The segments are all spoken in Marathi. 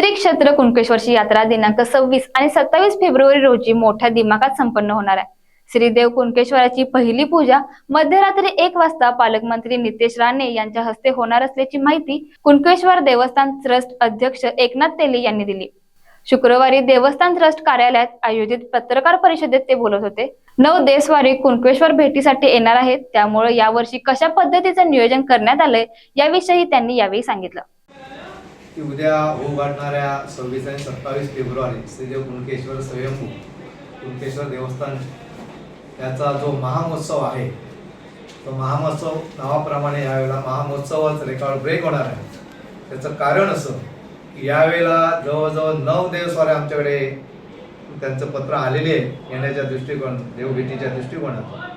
श्री क्षेत्र कुणकेश्वरची यात्रा दिनांक सव्वीस आणि सत्तावीस फेब्रुवारी रोजी मोठ्या दिमागात संपन्न होणार आहे. श्रीदेव कुणकेश्वराची पहिली पूजा मध्यरात्री एक वाजता पालकमंत्री नितेश राणे यांच्या हस्ते होणार असल्याची माहिती कुणकेश्वर देवस्थान ट्रस्ट अध्यक्ष एकनाथ तेले यांनी दिली. शुक्रवारी देवस्थान ट्रस्ट कार्यालयात आयोजित पत्रकार परिषदेत ते बोलत होते. नऊ देशवारी कुणकेश्वर भेटीसाठी येणार आहेत त्यामुळे यावर्षी कशा पद्धतीचं नियोजन करण्यात आलंय याविषयी त्यांनी यावेळी सांगितलं. की उद्या होऊ सव्वीस आणि सत्तावीस फेब्रुवारी श्रीदेव कुणकेश्वर स्वयंभू कुणकेश्वर देवस्थान याचा जो महामहोत्सव आहे तो महामहोत्सव नावाप्रमाणे यावेळेला महामहोत्सवच रेकॉर्ड ब्रेक होणार आहे. त्याचं कारण असं की यावेळेला जवळजवळ नऊ देवस्वारे आमच्याकडे त्यांचं पत्र आलेले आहे येण्याच्या दृष्टिकोन देवभेटीच्या दृष्टिकोनातून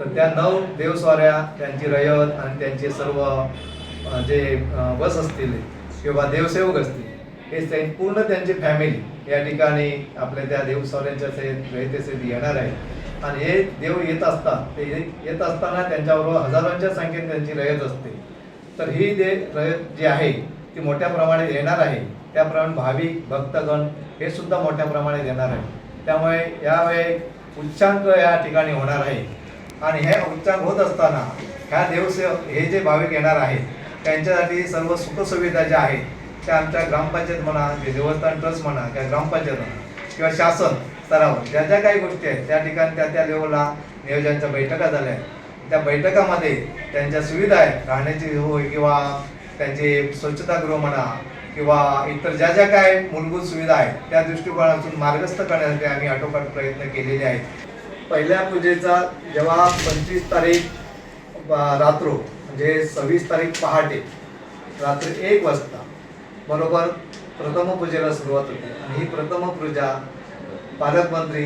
तर त्या नऊ देवस्वाऱ्या त्यांची रयत आणि त्यांचे सर्व जे बस असतील किंवा देवसेवक असतील हे ते पूर्ण त्यांची फॅमिली या ठिकाणी आपल्या त्या देवस्वाऱ्यांच्या सहित रहिते येणार आहे आणि हे देव येत असतात ते ये- येत असताना त्यांच्याबरोबर हजारोंच्या संख्येत त्यांची रयत असते. तर ही जे रयत जी आहे ती मोठ्या प्रमाणात येणार आहे. त्याप्रमाणे भाविक भक्तगण हे सुद्धा मोठ्या प्रमाणात येणार आहे त्यामुळे यावेळी उच्चांक या ठिकाणी होणार आहे. आणि हे उच्चांक होत असताना ह्या देवसेव हे जे भाविक येणार आहेत त्यांच्यासाठी सर्व सुखसुविधा ज्या आहेत त्या आमच्या ग्रामपंचायत म्हणा जे देवस्थान ट्रस्ट म्हणा किंवा ग्रामपंचायत म्हणा किंवा शासन स्तरावर ज्या ज्या काही गोष्टी आहेत त्या ठिकाणी त्या त्या लेवलला नियोजनाच्या बैठका झाल्या आहेत. त्या बैठकामध्ये त्यांच्या सुविधा आहेत राहण्याची होय किंवा त्यांचे स्वच्छतागृह म्हणा किंवा इतर ज्या ज्या काय मूलभूत सुविधा आहेत त्या दृष्टिकोनातून मार्गस्थ करण्यासाठी आम्ही आटोकाट प्रयत्न केलेले आहेत. पहिल्या पूजेचा जेव्हा पंचवीस तारीख रात्रो म्हणजे सव्वीस तारीख पहाटे रात्री एक वाजता बरोबर प्रथम पूजेला सुरुवात होते. आणि ही प्रथम पूजा पालकमंत्री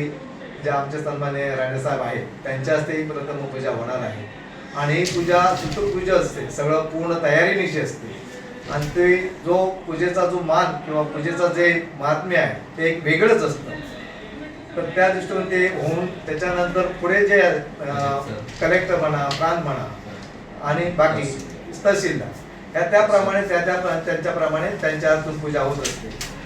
जे आमचे सन्मान्य राणेसाहेब आहेत त्यांच्या हस्ते ही प्रथम पूजा होणार आहे. आणि ही पूजा पूजा असते सगळं पूर्ण तयारीनिशी असते. आणि ते जो पूजेचा जो मान किंवा पूजेचं जे महात्म्य आहे ते एक वेगळंच असतं. तर त्या दृष्टीने ते होऊन त्याच्यानंतर पुढे जे कलेक्टर म्हणा प्रांत म्हणा आणि बाकी तहसीलदार. ह्या त्याप्रमाणे त्या त्या त्यांच्याप्रमाणे त्यांच्या हातून पूजा होत असते.